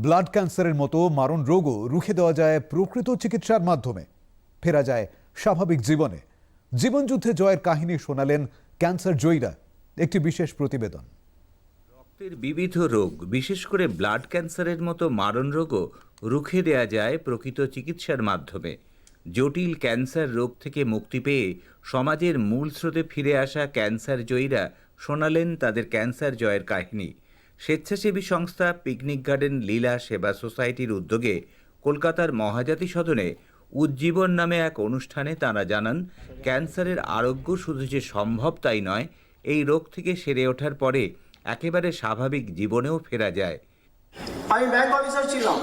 Blood ক্যান্সারের মতো মারণ রোগও রুখে দেওয়া যায় প্রকৃত চিকিৎসার মাধ্যমে। ফেরা যায় স্বাভাবিক জীবনে। জীবনযুদ্ধে জয়ের কাহিনী শোনালেন ক্যান্সার জয়ীরা। একটি বিশেষ প্রতিবেদন। রক্তের বিবিধ রোগ, বিশেষ করে ব্লাড ক্যান্সারের মতো মারণ রোগও রুখে দেয়া যায় প্রকৃত চিকিৎসার মাধ্যমে। জটিল ক্যান্সার রোগ থেকে মুক্তি পেয়ে সমাজের মূল স্রোতে ফিরে আসা ক্যান্সার জয়ীরা শোনালেন তাদের ক্যান্সার জয়ের কাহিনী। স্বেচ্ছাসেবী সংস্থা পিকনিক গার্ডেন লীলা সেবা সোসাইটির উদ্যোগে কলকাতার মহাজাতি সদনে উজ্জীবন নামে এক অনুষ্ঠানে তাঁরা জানান, ক্যান্সারের আরোগ্য শুধু যে সম্ভব তাই নয়, এই রোগ থেকে সেরে ওঠার পরে একেবারে স্বাভাবিক জীবনেও ফেরা যায়। আমি ব্যাংক অফিসার ছিলাম।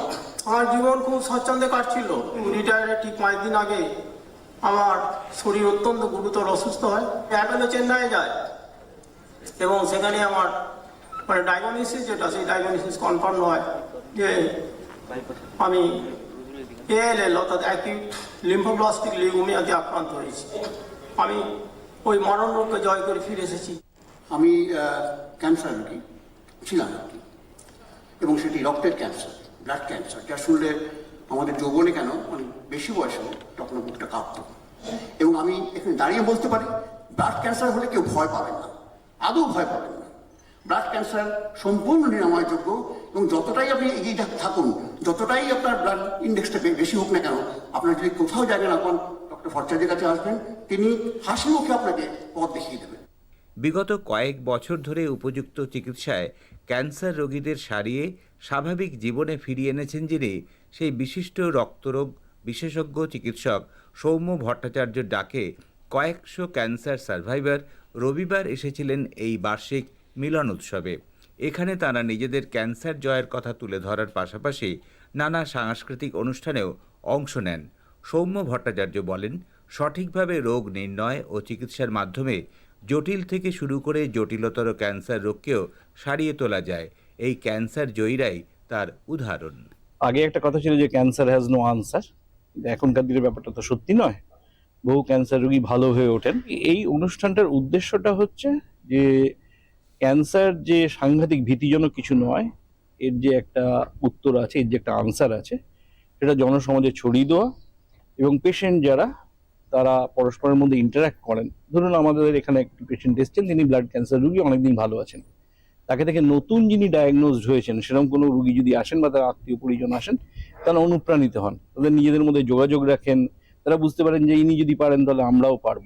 আমার জীবন খুব স্বচ্ছন্দে কাটছিল। রিটায়ারের ঠিক পাঁচ দিন আগে আমার শরীর অত্যন্ত গুরুতর অসুস্থ হয়। অ্যাপেলো চেন্নাইয়ে যায় এবং সেখানে আমার মানে ডায়াগনোসিস যেটা সেই ডায়াগনোসিস কনফার্ম হয় যে আমি এএলএল অর্থাৎ অ্যাকিউট লিম্ফোব্লাস্টিক লিউমিয়াতে আক্রান্ত হয়েছি। আমি ওই মরণ রোগকে জয় করে ফিরে এসেছি। আমি ক্যান্সার রোগী, ছিলাম আর কি এবং সেটি রক্তের ক্যান্সার ব্লাড ক্যান্সার যা শুনলে আমাদের যৌবনে কেন মানে বেশি বয়সে তখন বুকটা কাঁপত। এবং আমি এখানে দাঁড়িয়ে বলতে পারি ব্লাড ক্যান্সার হলে কেউ ভয় পাবেন না। আদৌ ভয় পাবেন না। ব্লাড ক্যান্সার সম্পূর্ণ নিরাময়যোগ্য এবং যতটাই আপনি এগিয়ে থাকুন, যতটাই আপনার ব্লাড ইন্ডেক্সটা বেশি হোক না কেন, আপনার যদি কোথাও জায়গা না পান ডক্টর ভট্টাচার্যের কাছে আসবেন, তিনি হাসি মুখে আপনাকে পথ দেখিয়ে দেবেন। বিগত কয়েক বছর ধরে উপযুক্ত চিকিৎসায় ক্যান্সার রোগীদের সারিয়ে স্বাভাবিক জীবনে ফিরিয়ে এনেছেন যিনি, সেই বিশিষ্ট রক্তরোগ বিশেষজ্ঞ চিকিৎসক সৌম্য ভট্টাচার্যর ডাকে কয়েকশো ক্যান্সার সার্ভাইভার রবিবার এসেছিলেন এই বার্ষিক মিলন উৎসবে। এখানে তারা নিজেদের ক্যান্সার জয়ের কথা তুলে ধরার পাশাপাশি নানা সাংস্কৃতিক অনুষ্ঠানেও অংশ নেন। সৌম্য ভট্টাচার্য বলেন, সঠিকভাবে রোগ নির্ণয় ও চিকিৎসার মাধ্যমে জটিল থেকে শুরু করে জটিলতর ক্যান্সার রোগকেও সারিয়ে তোলা যায়। এই ক্যান্সার জয়ীরাই তার উদাহরণ। আগে একটা কথা ছিল যে ক্যান্সার হ্যাজ নো আনসার এখনকার দিনের ব্যাপারটা তো সত্যি নয়। বহু ক্যান্সার রোগী ভালো হয়ে ওঠেন। এই অনুষ্ঠানটার উদ্দেশ্যটা হচ্ছে যে ক্যান্সার যে সাংঘাতিক ভীতিজনক কিছু নয়, এর যে একটা উত্তর আছে, এর যে একটা আনসার আছে, সেটা জনসমাজে ছড়িয়ে দেওয়া এবং পেশেন্ট যারা, তারা পরস্পরের মধ্যে ইন্টারাক্ট করেন। ধরুন আমাদের এখানে একটি পেশেন্ট এসেছেন, তিনি ব্লাড ক্যান্সার রুগী, অনেকদিন ভালো আছেন। তাকে থেকে নতুন যিনি ডায়াগনোজড হয়েছেন, সেরকম কোনো রুগী যদি আসেন বা তার আত্মীয় পরিজন আসেন, তারা অনুপ্রাণিত হন। তাদের নিজেদের মধ্যে যোগাযোগ রাখেন, তারা বুঝতে পারেন যে ইনি যদি পারেন তাহলে আমরাও পারব।